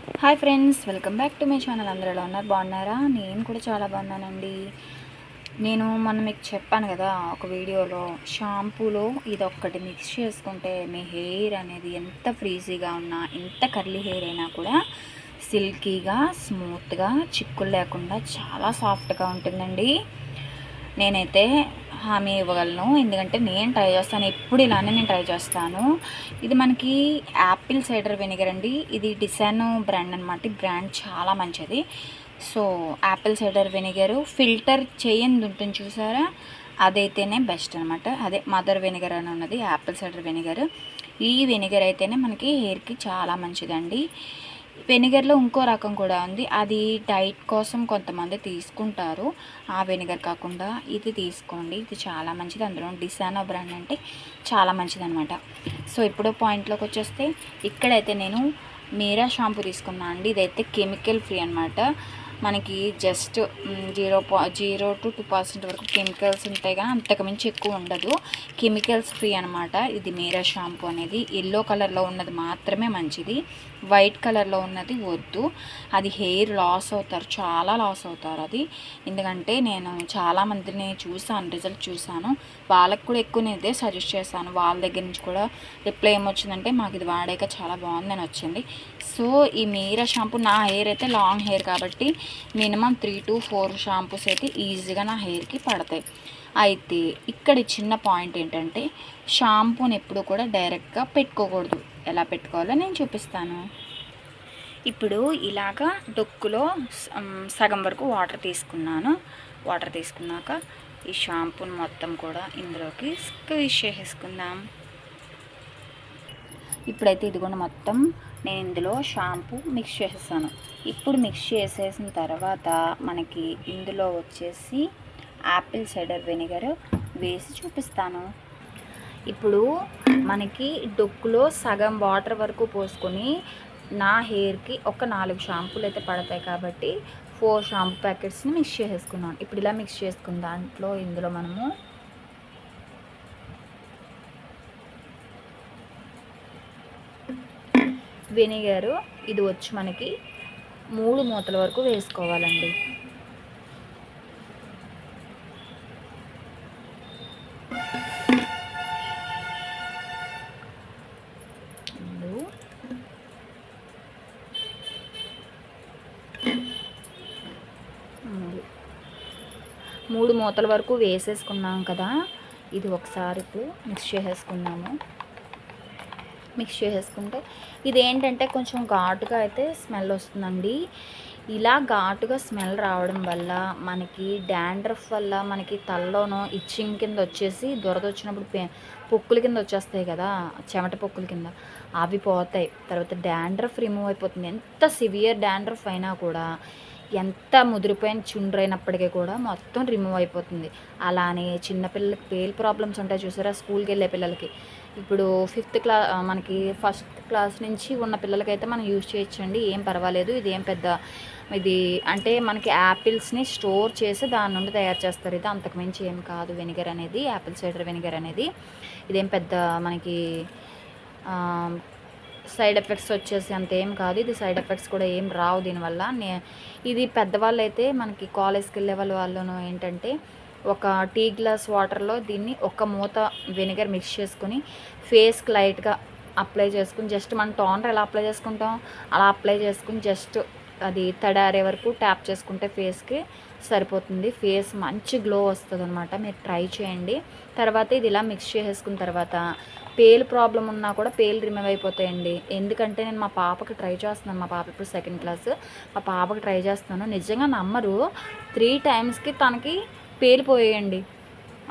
Hi friends welcome back to my channel. అందరూ ఎలా ఉన్నారు? బాగున్నారా? నేను కూడా చాలా బాగున్నానండి. నేను మొన్న మీకు చెప్పాను కదా ఒక వీడియోలో షాంపూలో ఇది ఒక్కటి మిక్స్ చేసుకుంటే మీ హెయిర్ అనేది ఎంత ఫ్రీజీగా ఉన్నా ఎంత కర్లీ హెయిర్ అయినా కూడా సిల్కీగా స్మూత్గా చిక్కులు లేకుండా చాలా సాఫ్ట్గా ఉంటుందండి. నేనైతే హామీ ఇవ్వగలను. ఎందుకంటే నేను ట్రై చేస్తాను. ఎప్పుడు ఇలానే నేను ట్రై చేస్తాను. ఇది మనకి యాపిల్ సైడర్ వెనిగర్ అండి. ఇది డిసానో బ్రాండ్ అనమాట ఈ బ్రాండ్ చాలా మంచిది. So apple cider vinegar filter చేయంది ఉంటుంది చూసారా? అదైతేనే బెస్ట్ అనమాట అదే మదర్ వెనిగర్ అని ఉన్నది యాపిల్ సైడర్ వెనిగర్ ఈ వెనిగర్ అయితేనే మనకి హెయిర్కి చాలా మంచిదండి. వెనిగర్లో ఇంకో రకం కూడా ఉంది. అది డైట్ కోసం కొంతమంది తీసుకుంటారు. ఆ వెనిగర్ కాకుండా ఇది తీసుకోండి. ఇది చాలా మంచిది. అందులో డిసానో బ్రాండ్ అంటే చాలా మంచిది అనమాట సో ఇప్పుడు పాయింట్లోకి వచ్చేస్తే ఇక్కడైతే నేను మీరా షాంపూ తీసుకున్నాను అండి. ఇదైతే కెమికల్ ఫ్రీ అనమాట మనకి just zero zero to two percent వరకు కెమికల్స్ ఉంటాయి కానీ అంతకుమించి ఎక్కువ ఉండదు. కెమికల్స్ ఫ్రీ అనమాట ఇది మీరా షాంపూ అనేది. ఎల్లో కలర్లో ఉన్నది మాత్రమే మంచిది. వైట్ కలర్లో ఉన్నది వద్దు. అది హెయిర్ లాస్ అవుతారు చాలా లాస్ అవుతారు అది. ఎందుకంటే నేను చాలా మందిని చూసాను రిజల్ట్ చూసాను వాళ్ళకి కూడా ఎక్కువ నేను ఇదే సజెస్ట్ చేశాను. వాళ్ళ దగ్గర నుంచి కూడా రిప్లై ఏమొచ్చిందంటే మాకు ఇది వాడాక చాలా బాగుందని వచ్చింది సో ఈ మీరా షాంపూ నా హెయిర్ అయితే లాంగ్ హెయిర్ కాబట్టి minimum three to four shampoos అయితే ఈజీగా నా హెయిర్కి పడతాయి. అయితే ఇక్కడ చిన్న పాయింట్ ఏంటంటే షాంపూని ఎప్పుడు కూడా డైరెక్ట్గా పెట్టుకోకూడదు. ఎలా పెట్టుకోవాలో నేను చూపిస్తాను. ఇప్పుడు ఇలాగా డొక్కులో సగం వరకు వాటర్ తీసుకున్నాను. వాటర్ తీసుకున్నాక ఈ షాంపూని మొత్తం కూడా ఇందులోకి స్క్వీజ్ చేసేసుకుందాం. ఇప్పుడైతే ఇదిగోండి మొత్తం నేను ఇందులో షాంపూ మిక్స్ చేసేసాను. ఇప్పుడు మిక్స్ చేసేసిన తర్వాత మనకి ఇందులో వచ్చేసి యాపిల్ సైడర్ వెనిగర్ వేసి చూపిస్తాను. ఇప్పుడు మనకి డొక్కులో సగం వాటర్ వరకు పోసుకొని నా హెయిర్కి ఒక నాలుగు షాంపూలు అయితే పడతాయి కాబట్టి ఫోర్ షాంపూ ప్యాకెట్స్ని మిక్స్ చేసేసుకున్నాను. ఇప్పుడు ఇలా మిక్స్ చేసుకున్న దాంట్లో ఇందులో మనము వెనిగర్ ఇది వచ్చి మనకి మూడు మూతల వరకు వేసుకోవాలండి మూడు. మూడు మూతల వరకు వేసేసుకున్నాం కదా ఇది ఒకసారి ఇప్పుడు మిక్స్ చేసేసుకున్నాము మిక్స్ చేసేసుకుంటే ఇది ఏంటంటే కొంచెం ఘాటుగా అయితే స్మెల్ వస్తుందండి. ఇలా ఘాటుగా స్మెల్ రావడం వల్ల మనకి డాండ్రఫ్ వల్ల మనకి తలలోనో ఇచ్చింగ్ కింద వచ్చేసి దొరద వచ్చినప్పుడు పొక్కుల కింద వచ్చేస్తాయి కదా చెమట పొక్కుల కింద. అవి పోతాయి. తర్వాత డాండ్రఫ్ రిమూవ్ అయిపోతుంది. ఎంత సివియర్ డాండ్రఫ్ అయినా కూడా ఎంత ముదిరిపోయిన చుండ్రైనప్పటికీ కూడా మొత్తం రిమూవ్ అయిపోతుంది. అలానే చిన్నపిల్లలకి పేల్ ప్రాబ్లమ్స్ ఉంటాయి చూసారా? స్కూల్కి వెళ్ళే పిల్లలకి. ఇప్పుడు ఫిఫ్త్ క్లా మనకి ఫస్ట్ క్లాస్ నుంచి ఉన్న పిల్లలకైతే మనం యూజ్ చేయొచ్చండి. ఏం పర్వాలేదు. ఇది ఏం పెద్ద ఇది అంటే మనకి యాపిల్స్ని స్టోర్ చేసి దాని నుండి తయారు చేస్తారు. ఇది అంతకు మించి ఏం కాదు. వెనిగర్ అనేది యాపిల్ సైడర్ వెనిగర్ అనేది. ఇదేం పెద్ద మనకి సైడ్ ఎఫెక్ట్స్ వచ్చేసి అంత ఏం కాదు. ఇది సైడ్ ఎఫెక్ట్స్ కూడా ఏం రావు దీనివల్ల. నే ఇది పెద్దవాళ్ళు అయితే మనకి కాలేజ్కి వెళ్ళే వాళ్ళ వాళ్ళను ఏంటంటే ఒక టీ గ్లాస్ వాటర్లో దీన్ని ఒక మూత వెనిగర్ మిక్స్ చేసుకుని ఫేస్కి లైట్గా అప్లై చేసుకుని జస్ట్ మనం టోనర్ ఎలా అప్లై చేసుకుంటాం? అలా అప్లై చేసుకుని జస్ట్ అది తడారే వరకు ట్యాప్ చేసుకుంటే ఫేస్కి సరిపోతుంది. ఫేస్ మంచి గ్లో వస్తుంది అనమాట మీరు ట్రై చేయండి. తర్వాత ఇది ఇలా మిక్స్ చేసేసుకున్న తర్వాత పేలు ప్రాబ్లం ఉన్నా కూడా పేలు రిమూవ్ అయిపోతాయండి. ఎందుకంటే నేను మా పాపకి ట్రై చేస్తున్నాను. మా పాప ఇప్పుడు సెకండ్ క్లాస్ మా పాపకి ట్రై చేస్తున్నాను. నిజంగా నమ్మరు. త్రీ టైమ్స్కి తనకి పేలు పోయేయండి.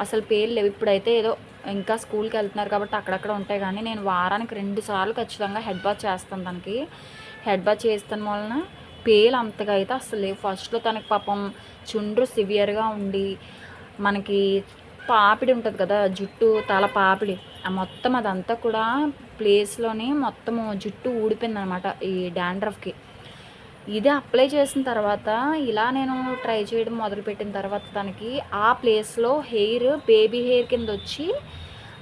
అసలు పేలు లేవు. ఇప్పుడైతే ఏదో ఇంకా స్కూల్కి వెళ్తున్నారు కాబట్టి అక్కడక్కడ ఉంటాయి కానీ నేను వారానికి రెండు సార్లు ఖచ్చితంగా హెడ్ బాత్ చేస్తాను తనకి. హెడ్ బాత్ చేస్తాను వలన పేలు అంతగా అయితే అసలు లేవు. ఫస్ట్లో తనకి పాపం చుండ్రు సివియర్గా ఉండి మనకి పాపిడి ఉంటుంది కదా జుట్టు తల పాపిడి. ఆ మొత్తం అదంతా కూడా ప్లేస్లోనే మొత్తము జుట్టు ఊడిపోయింది అనమాట ఈ డాండ్రఫ్కి. ఇది అప్లై చేసిన తర్వాత ఇలా నేను ట్రై చేయడం మొదలుపెట్టిన తర్వాత దానికి ఆ ప్లేస్లో హెయిర్ బేబీ హెయిర్ కింద వచ్చి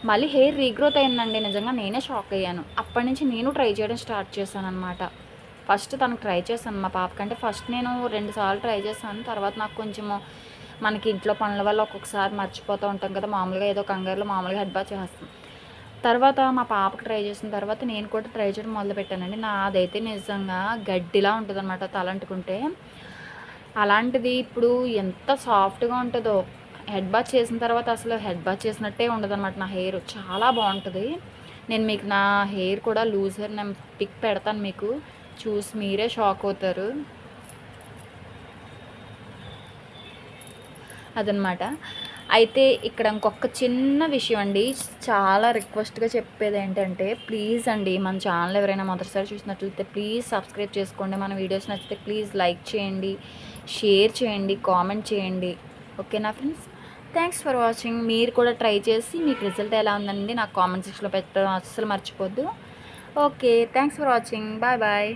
మళ్ళీ హెయిర్ రీగ్రోత్ అయిందండి. నిజంగా నేనే షాక్ అయ్యాను. అప్పటి నుంచి నేను ట్రై చేయడం స్టార్ట్ చేశాను అనమాట ఫస్ట్ తనకు ట్రై చేశాను మా పాపకంటే. ఫస్ట్ నేను రెండు సార్లు ట్రై చేశాను. తర్వాత నాకు కొంచెము మనకి ఇంట్లో పనుల వల్ల ఒక్కొక్కసారి మర్చిపోతూ ఉంటాం కదా మామూలుగా ఏదో కంగారులో మామూలుగా హెడ్బా చేస్తాం తర్వాత మా పాపకి ట్రై చేసిన తర్వాత నేను కూడా ట్రై చేయడం మొదలుపెట్టానండి. నాదైతే నిజంగా గడ్డిలా ఉంటుంది అనమాట తలంటుకుంటే అలాంటిది ఇప్పుడు ఎంత సాఫ్ట్గా ఉంటుందో. హెడ్ బాత్ చేసిన తర్వాత అసలు హెడ్ బాత్ చేసినట్టే ఉండదు అనమాట నా హెయిర్. చాలా బాగుంటుంది. నేను మీకు నా హెయిర్ కూడా లూజ్ హెయిర్ నేను పిక్ పెడతాను మీకు. చూసి మీరే షాక్ అవుతారు. అదనమాట అయితే ఇక్కడ ఇంకొక చిన్న విషయం అండి. చాలా రిక్వెస్ట్గా చెప్పేది ఏంటంటే ప్లీజ్ అండి మన ఛానల్ ఎవరైనా మొదటిసారి చూసినట్లయితే ప్లీజ్ సబ్స్క్రైబ్ చేసుకోండి. మన వీడియోస్ నచ్చితే ప్లీజ్ లైక్ చేయండి షేర్ చేయండి కామెంట్ చేయండి. ఓకేనా ఫ్రెండ్స్ థ్యాంక్స్ ఫర్ వాచింగ్ మీరు కూడా ట్రై చేసి మీకు రిజల్ట్ ఎలా ఉందండి నాకు కామెంట్ సెక్షన్లో పెట్టడం అస్సలు మర్చిపోద్దు. Okay thanks for watching bye bye